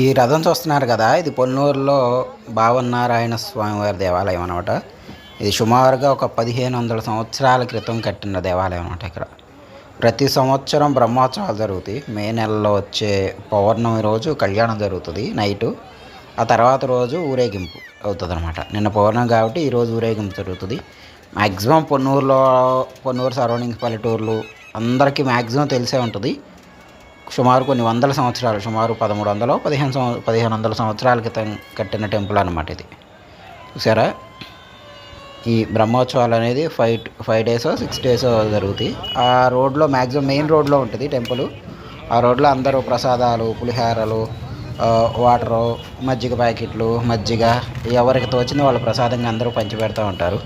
ఈ రథం చూస్తున్నారు కదా ఇది పొన్నూరులో భావనారాయణ స్వామివారి దేవాలయం అనమాట ఇది సుమారుగా ఒక పదిహేను వందల సంవత్సరాల క్రితం కట్టిన దేవాలయం అనమాట ఇక్కడ. ప్రతి సంవత్సరం బ్రహ్మోత్సవాలు జరుగుతాయి. మే నెలలో వచ్చే పౌర్ణమి రోజు కళ్యాణం జరుగుతుంది నైటు. ఆ తర్వాత రోజు ఊరేగింపు అవుతుంది అనమాట నిన్న పౌర్ణమి కాబట్టి ఈరోజు ఊరేగింపు జరుగుతుంది. మ్యాక్సిమం పొన్నూరులో పొన్నూరు సరౌండింగ్స్ పల్లెటూర్లు అందరికీ మ్యాక్సిమం తెలిసే ఉంటుంది. సుమారు కొన్ని వందల సంవత్సరాలు సుమారు పదమూడు వందలు పదిహేను సంవ పదిహేను వందల సంవత్సరాల క్రితం కట్టిన టెంపుల్ అనమాట ఇది. చూసారా? ఈ బ్రహ్మోత్సవాలు అనేది five five days six days జరుగుతాయి. ఆ రోడ్లో మ్యాక్సిమం మెయిన్ రోడ్లో ఉంటుంది టెంపుల్. ఆ రోడ్లో అందరూ ప్రసాదాలు పులిహారలు వాటరు మజ్జిగ ప్యాకెట్లు మజ్జిగ ఎవరికి తోచింది వాళ్ళు ప్రసాదంగా అందరూ పంచిపెడతా ఉంటారు.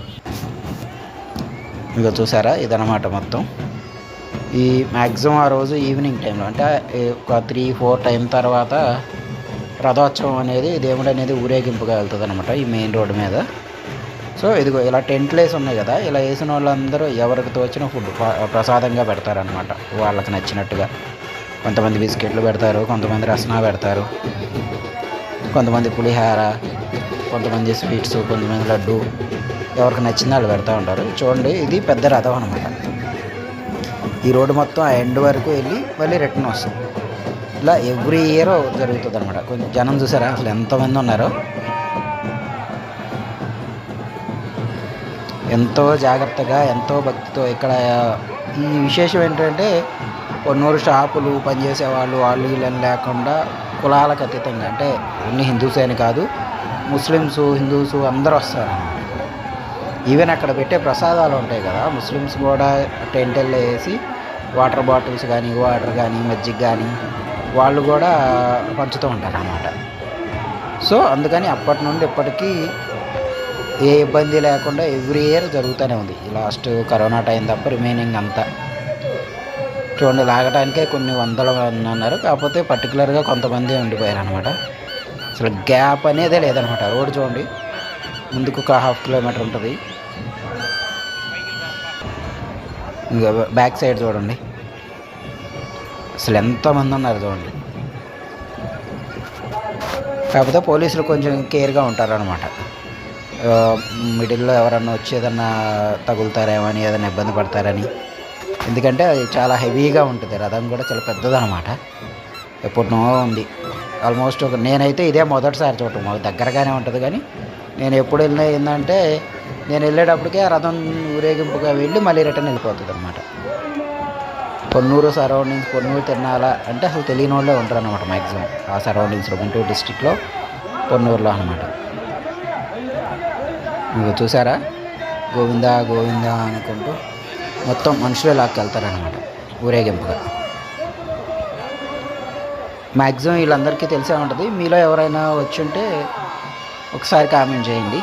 ఇక చూసారా? ఇదనమాట మొత్తం. ఈ మ్యాక్సిమం ఆ రోజు ఈవినింగ్ టైంలో అంటే ఒక త్రీ ఫోర్ టైం తర్వాత రథోత్సవం అనేది దేవుడు అనేది ఊరేగింపుగా వెళ్తుంది అనమాట ఈ మెయిన్ రోడ్డు మీద. సో ఇదిగో ఇలా టెంట్లు వేసి ఉన్నాయి కదా ఇలా వేసిన వాళ్ళందరూ ఎవరికి తోచిన ఫుడ్ ప్రసాదంగా పెడతారనమాట వాళ్ళకి నచ్చినట్టుగా. కొంతమంది బిస్కెట్లు పెడతారు కొంతమంది రసనా పెడతారు కొంతమంది పులిహార కొంతమంది స్వీట్స్ కొంతమంది లడ్డు ఎవరికి నచ్చింది వాళ్ళు పెడతా ఉంటారు. చూడండి ఇది పెద్ద రథం అనమాట ఈ రోడ్డు మొత్తం ఆ ఎండ్ వరకు వెళ్ళి మళ్ళీ రిటర్న్ వస్తుంది ఇలా ఎవ్రీ ఇయర్ జరుగుతుంది అనమాట కొంచెం జనం చూసారా? అసలు ఎంతమంది ఉన్నారో? ఎంతో జాగ్రత్తగా ఎంతో భక్తితో ఇక్కడ ఈ విశేషం ఏంటంటే కొన్నూరు షాపులు పనిచేసే వాళ్ళు వాళ్ళు వీళ్ళని లేకుండా కులాలకు అతీతంగా అంటే ఓన్లీ హిందూస్ అని కాదు ముస్లిమ్స్ హిందూస్ అందరూ వస్తారు. ఈవెన్ అక్కడ పెట్టే ప్రసాదాలు ఉంటాయి కదా ముస్లిమ్స్ కూడా టెంటెల్లో వేసి వాటర్ బాటిల్స్ కానీ వాటర్ కానీ మజ్జిగ కానీ వాళ్ళు కూడా పంచుతూ ఉంటారు అన్నమాట. సో అందుకని అప్పటి నుండి ఇప్పటికీ ఏ ఇబ్బంది లేకుండా ఎవ్రీ ఇయర్ జరుగుతూనే ఉంది. లాస్ట్ కరోనా టైం తప్ప రిమైనింగ్ అంతా. చూడండి లాగటానికే కొన్ని వందల మంది ఉన్నారు. కాకపోతే పర్టికులర్గా కొంతమంది ఉండిపోయారు అనమాట అసలు గ్యాప్ అనేదే లేదనమాట రోడ్ చూడండి ముందుకు ఒక హాఫ్ కిలోమీటర్ ఉంటుంది. ఇంకా బ్యాక్ సైడ్ చూడండి. అసలు ఎంతమంది ఉన్నారు చూడండి. కాకపోతే పోలీసులు కొంచెం కేర్గా ఉంటారనమాట మిడిల్లో ఎవరన్నా వచ్చి ఏదన్నా తగులుతారేమో అని ఏదైనా ఇబ్బంది పడతారని. ఎందుకంటే అది చాలా హెవీగా ఉంటుంది. రథం కూడా చాలా పెద్దదనమాట ఎప్పుడునో ఉంది. ఆల్మోస్ట్ ఒక నేనైతే ఇదే మొదటిసారి చూడటం. దగ్గరగానే ఉంటుంది కానీ నేను ఎప్పుడు వెళ్ళినా ఏంటంటే నేను వెళ్ళేటప్పటికే ఆ రథం ఊరేగింపుగా వెళ్ళి మళ్ళీ రిటర్న్ వెళ్ళిపోతుంది అనమాట పొన్నూరు సరౌండింగ్స్ పొన్నూరు తిరణాల అంటే అసలు తెలియని వాళ్ళే ఉంటారు అనమాట మ్యాక్సిమం ఆ సరౌండింగ్స్లో గుంటూరు డిస్టిక్లో పొన్నూరులో అనమాట మీరు చూసారా? గోవిందా గోవిందా అనుకుంటూ మొత్తం మనుషులే లాక్కెళ్తారనమాట ఊరేగింపుగా. మ్యాక్సిమం వీళ్ళందరికీ తెలిసే ఉంటుంది. మీలో ఎవరైనా వచ్చి ఉంటే ఒకసారి కామెంట్ చేయండి.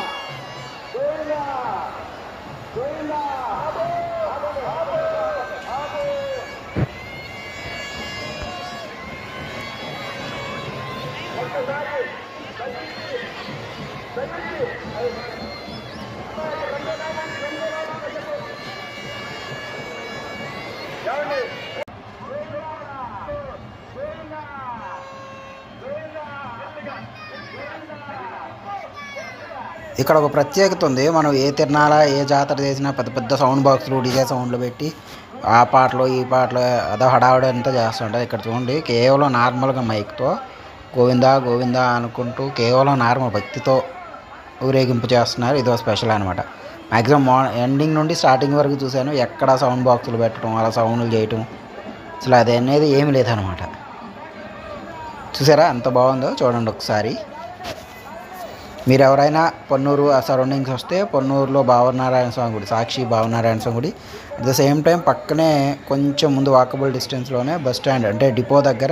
ఇక్కడ ఒక ప్రత్యేకత ఉంది. మనం ఏ తిరణాల ఏ జాతర చేసినా పెద్ద పెద్ద సౌండ్ బాక్సులు డీజే సౌండ్లు పెట్టి ఆ పాటలు ఈ పాటలు అదో హడావుడి అంతా చేస్తుంటారు. ఇక్కడ చూడండి కేవలం నార్మల్గా మైక్తో గోవిందా గోవిందా అనుకుంటూ కేవలం నార్మల్ భక్తితో ఊరేగింపు చేస్తున్నారు. ఇదో స్పెషల్ అనమాట మ్యాక్సిమం మా ఎండింగ్ నుండి స్టార్టింగ్ వరకు చూశాను. ఎక్కడ సౌండ్ బాక్సులు పెట్టడం అలా సౌండ్లు చేయటం అసలు అది అనేది ఏమి లేదనమాట చూసారా ఎంత బాగుందో? చూడండి ఒకసారి. మీరు ఎవరైనా పొన్నూరు ఆ సరౌండింగ్స్ వస్తే పొన్నూరులో భావనారాయణ స్వామి గుడి సాక్షి భావనారాయణ స్వామి గుడి. అట్ ద సేమ్ టైం పక్కనే కొంచెం ముందు వాకబుల్ డిస్టెన్స్లోనే బస్ స్టాండ్ అంటే డిపో దగ్గర